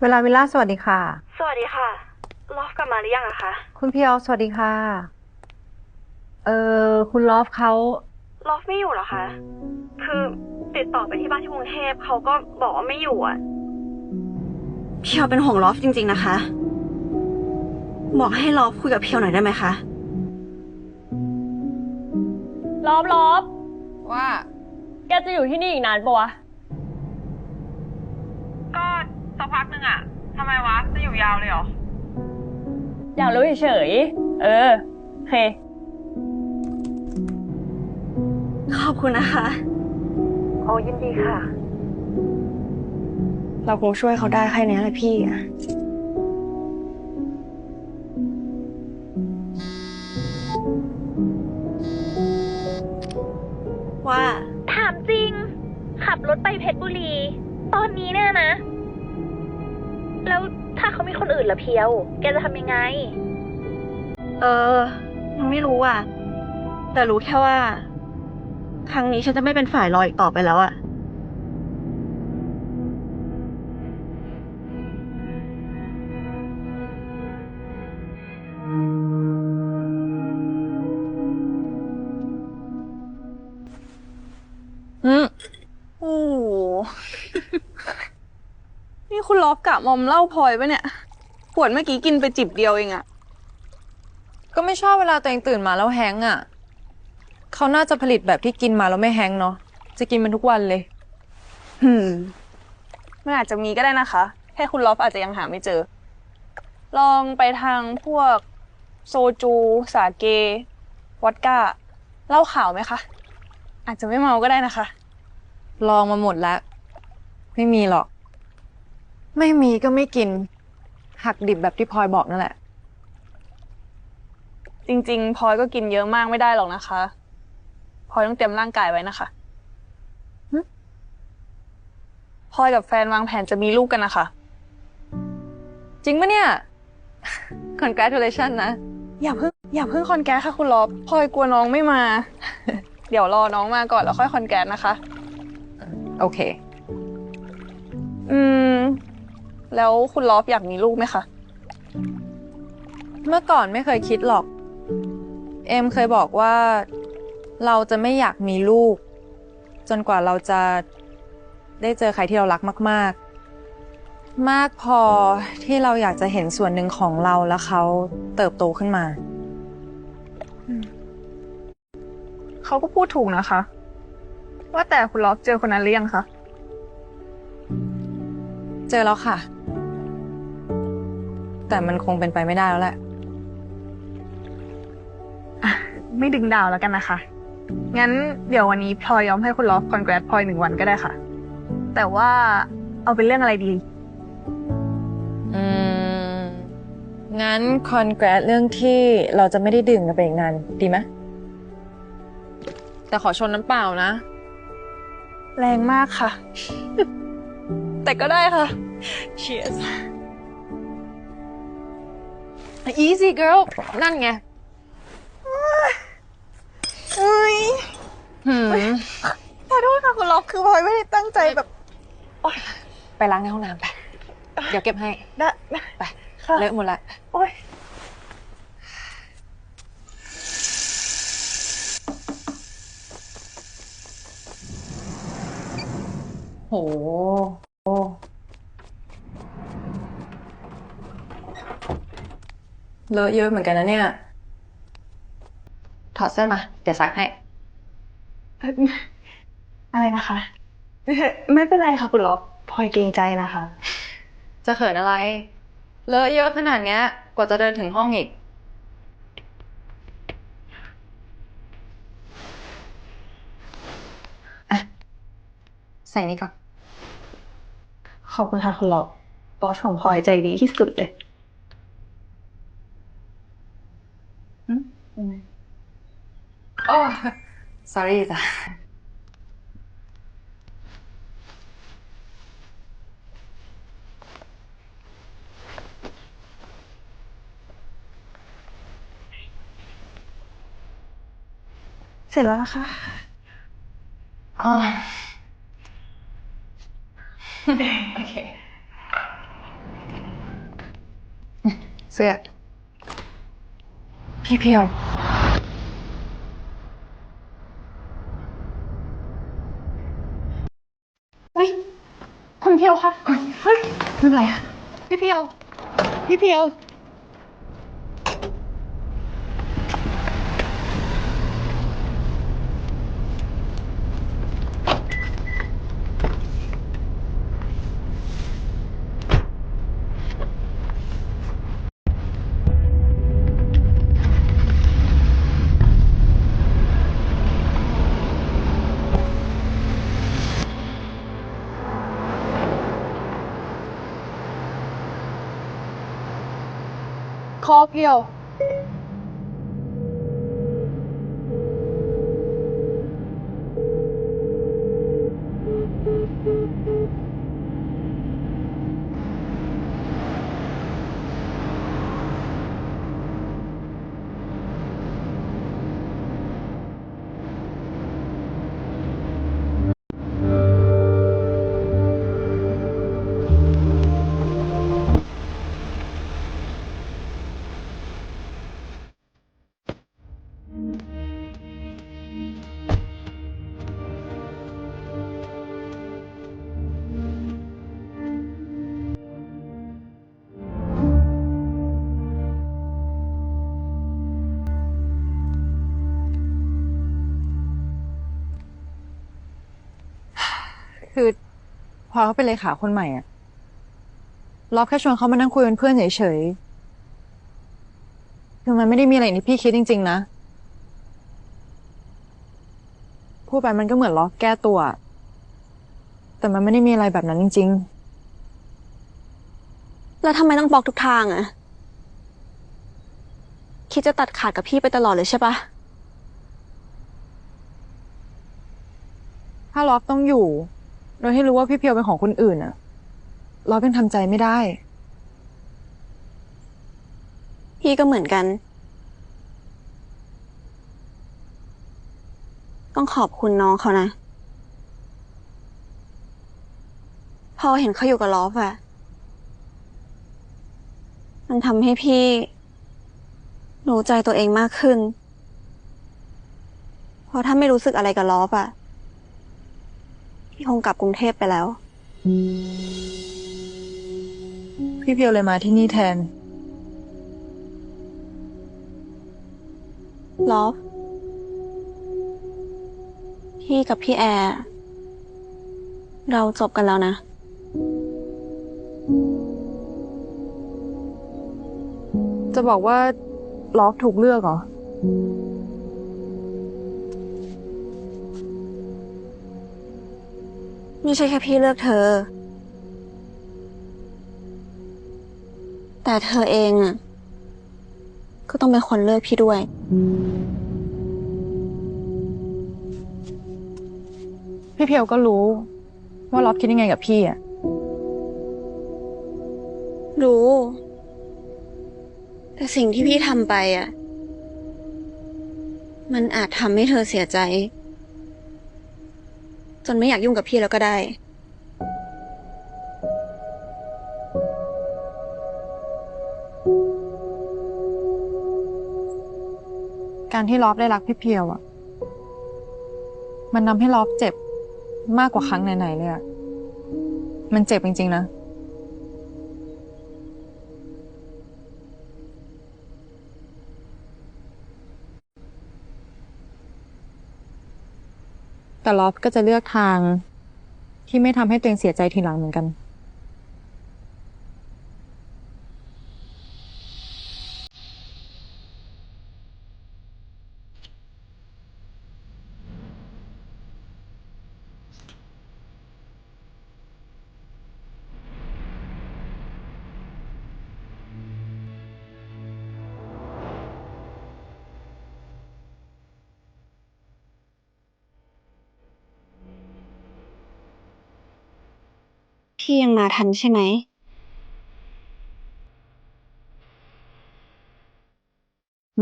เวลาวิลล่าสวัสดีค่ะ สวัสดีค่ะลอฟกลับมาหรือยังอะคะคุณพี่ออฟสวัสดีค่ะ เออคุณลอฟเขาลอฟไม่อยู่เหรอคะ คือติดต่อไปที่บ้านที่กรุงเทพเขาก็บอกว่าไม่อยู่อะเพียวเป็นห่วงลอฟจริง ๆ นะคะ บอกให้ลอฟคุยกับเพียวหน่อยได้ไหมคะลอบลอบว่า แกจะอยู่ที่นี่อีกนานปะวะ ก็สั กพักหนึ่งอะทำไมวะ จะอยู่ยาวเลยเหรอ อยากรู้เฉยๆเออ โอเค ขอบคุณนะคะ โอ้ยินดีค่ะ เราคงช่วยเขาได้แค่นี้แหละพี่อะว่า ถามจริง ขับรถไปเพชรบุรี ตอนนี้เนี่ยนะแล้วถ้าเขา มีคนอื่นละเพียว แกจะทำยังไง เออยังไม่รู้อะ แต่รู้แค่ว่า ครั้งนี้ฉันจะไม่เป็นฝ่ายรออีกต่อไปแล้วอะ นี่คุณลอบกะมอมเหล้าพลอยปะเนี่ยขวดเมื่อกี้กินไปจิบเดียวเองอะก็ไม่ชอบเวลาตัวเองตื่นมาแล้วแฮงก์อะเขาน่าจะผลิตแบบที่กินมาแล้วไม่แฮงก์เนาะจะกินมันทุกวันเลยหืมมันอาจจะมีก็ได้นะคะ แค่คุณลอบอาจจะยังหาไม่เจอ ลองไปทางพวกโซจู สาเกวอดก้าเหล้าขาวไหมคะ อาจจะไม่เมาก็ได้นะคะ ลองมาหมดแล้ว ไม่มีหรอก ไม่มีก็ไม่กิน หักดิบแบบที่พลอยบอกนั่นแหละ จริงๆพลอยก็กินเยอะมากไม่ได้หรอกนะคะพลอยต้องเตรียมร่างกายไว้นะคะหึพลอยกับแฟนวางแผนจะมีลูกกันนะคะ จริงปะเนี่ย congratulation นะ อย่าเพิ่งอย่าเพิ่งคอนแกสค่ะคุณลอบพลอยกลัวน้องไม่มา เดี๋ยวรอน้องมาก่อนแล้วค่อยคอนแกสนะคะ โอเค อืม แล้วคุณลอบอยากมีลูกไหมคะ เมื่อก่อนไม่เคยคิดหรอก เอ็มเคยบอกว่าเราจะไม่อยากมีลูก จนกว่าเราจะได้เจอใครที่เรารักมาก ๆ มากพอที่เราอยากจะเห็นส่วนหนึ่งของเราและเขาเติบโตขึ้นมา เขาก็พูดถูกนะคะ ว่าแต่คุณลอบเจอคนนั้นหรือยังคะ เจอแล้วค่ะ แต่มันคงเป็นไปไม่ได้แล้วแหละ ไม่ดึงดาวแล้วกันนะคะ งั้นเดี๋ยววันนี้พลอยยอมให้คุณลอฟคอนแกรสพลอยหนึ่งวันก็ได้ค่ะ แต่ว่าเอาเป็นเรื่องอะไรดี อืม งั้นคอนแกรสเรื่องที่เราจะไม่ได้ดื่มกันไปอีกนาน ดีไหมแต่ขอชนน้ำเปล่านะ แรงมากค่ะ แต่ก็ได้ค่ะ Cheers easy girl นั่นไงเอ้ยหืมขอโทษค่ะคุณลอฟคือพลอยไม่ได้ตั้งใจแบบไปล้างในห้องน้ำไป เดี๋ยวเก็บให้ ได้ได้ไป ค่ะ เลอะหมดละ โอ้ยโห เลอะเยอะเหมือนกันนะเนี่ย ถอดเสื้อมา เดี๋ยวซักให้ อะไรนะคะ ไม่เป็นไรค่ะคุณลอฟพลอยเกรงใจนะคะ จะเขินอะไร เลอะเยอะขนาดเนี้ย กว่าจะเดินถึงห้องอีก อะ ใส่นี่ก่อน ขอบคุณค่ะคุณลอฟบอสของพลอยใจดีที่สุดเลยอืมยังไงโอ้ sorry จ้ะเสร็จแล้วนะคะอ๋อ โอเค เสื้อ พี่เพียว เฮ้ยคุณเพียวคะเฮ้ยไม่เป็นไรอะพี่เพียว พี่เพียว คอเพียว พอเขาเป็นเลขาคนใหม่อะล็อบแค่ชวนเขามานั่งคุยเป็นเพื่อนเฉยๆคือมันไม่ได้มีอะไรอย่างที่พี่คิดจริง ๆ นะ พูดไปมันก็เหมือนล็อบแก้ตัว แต่มันไม่ได้มีอะไรแบบนั้นจริงแล้วทำไมต้องบล็อกทุกทางอะคิดจะตัดขาดกับพี่ไปตลอดเลยใช่ปะๆถ้าล็อบต้องอยู่ โดยให้รู้ว่าพี่เพียวเป็นของคนอื่นอะล็อบยังทำใจไม่ได้ พี่ก็เหมือนกัน ต้องขอบคุณน้องเขานะ พอเห็นเขาอยู่กับลอฟอะมันทำให้พี่ รู้ใจตัวเองมากขึ้น เพราะถ้าไม่รู้สึกอะไรกับลอฟอะ พี่คงกลับกรุงเทพไปแล้ว พี่เพียวเลยมาที่นี่แทน ลอฟ พี่กับพี่แอร์ เราจบกันแล้วนะ จะบอกว่าล็อบถูกเลือกเหรอ ไม่ใช่แค่พี่เลือกเธอ แต่เธอเองอะ ก็ต้องเป็นคนเลือกพี่ด้วย พี่เพียวก็รู้ ว่าล็อบคิดยังไงกับพี่อะรู้ แต่สิ่งที่พี่ทำไปอะ มันอาจทำให้เธอเสียใจ จนไม่อยากยุ่งกับพี่แล้วก็ได้ การที่ล็อบได้รักพี่เพียวอะมันทำให้ล็อบเจ็บมากกว่าครั้งไหนๆเลยอะมันเจ็บจริงๆนะ แต่ลอฟก็จะเลือกทางที่ไม่ทำให้ตัวเองเสียใจทีหลังเหมือนกัน พี่ยังมาทันใช่ไหม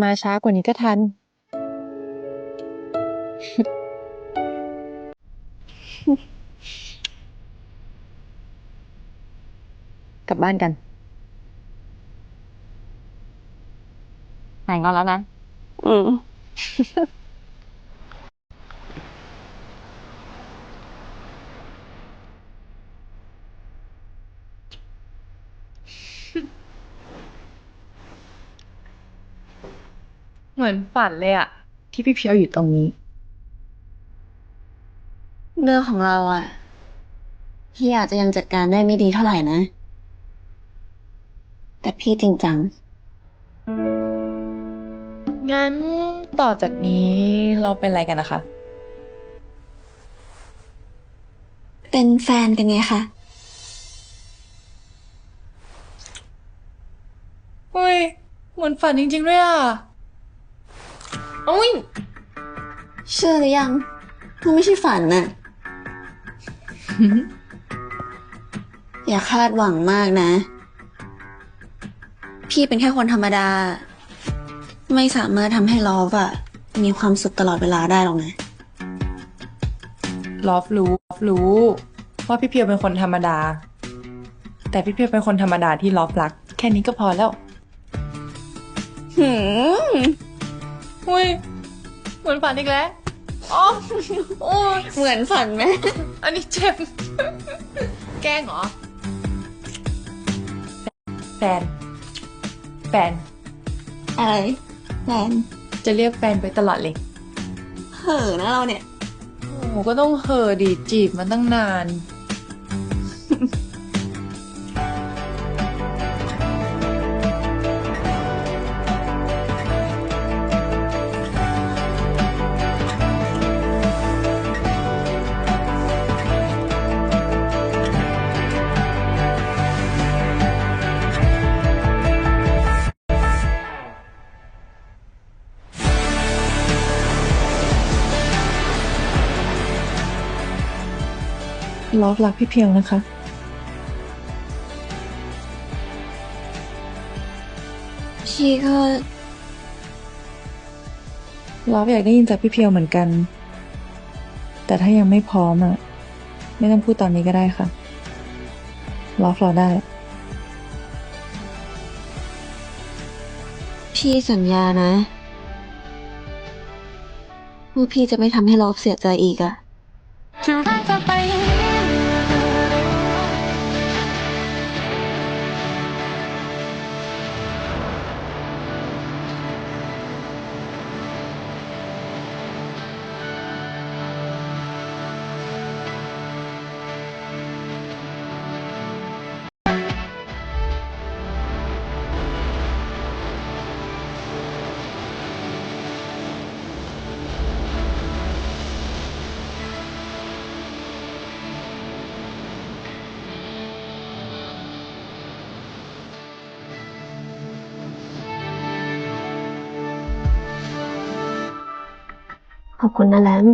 มาช้ากว่านี้ก็ทัน กลับบ้านกันายงอนแล้วนะ อืม เหมือนฝันเลยอะที่พี่เพียวอยู่ตรงนี้ เรื่องของเราอะพี่อาจจะยังจัดการได้ไม่ดีเท่าไหร่นะ แต่พี่จริงจัง งั้นต่อจากนี้เราเป็นอะไรกันนะคะ เป็นแฟนกันไงคะเฮ้ยเหมือนฝันจริงๆด้วยอะ อุ้ยเชื่อหรือยังมันไม่ใช่ฝันน่ะ อย่าคาดหวังมากนะ พี่เป็นแค่คนธรรมดา ไม่สามารถทำให้ลอฟอะมีความสุขตลอดเวลาได้หรอกนะ ลอฟรู้ลอฟรู้ ว่าพี่เพียวเป็นคนธรรมดา แต่พี่เพียวเป็นคนธรรมดาที่ลอฟรัก แค่นี้ก็พอแล้ว หืม อุ้ยเหมือนฝันอีกแล้วอ๋อโอ้ยเหมือนฝันไหม อันนี้เจ็บ แกล้งเหรอ แฟน แฟน อะไรแฟนจะเรียกแฟนไปตลอดเลย เห่อนะเราเนี่ย โอ้โหก็ต้องเหอะดีจีบมาตั้งนาน ลอฟรักพี่เพียวนะคะ พี่ก็ลอฟอยากได้ยินจากพี่เพียวเหมือนกัน แต่ถ้ายังไม่พร้อมอะไม่ต้องพูดตอนนี้ก็ได้ค่ะลอฟรอได้ พี่สัญญานะว่าพี่จะไม่ทำให้ลอฟเสียใจอีกอะ ขอบคุณนะแลม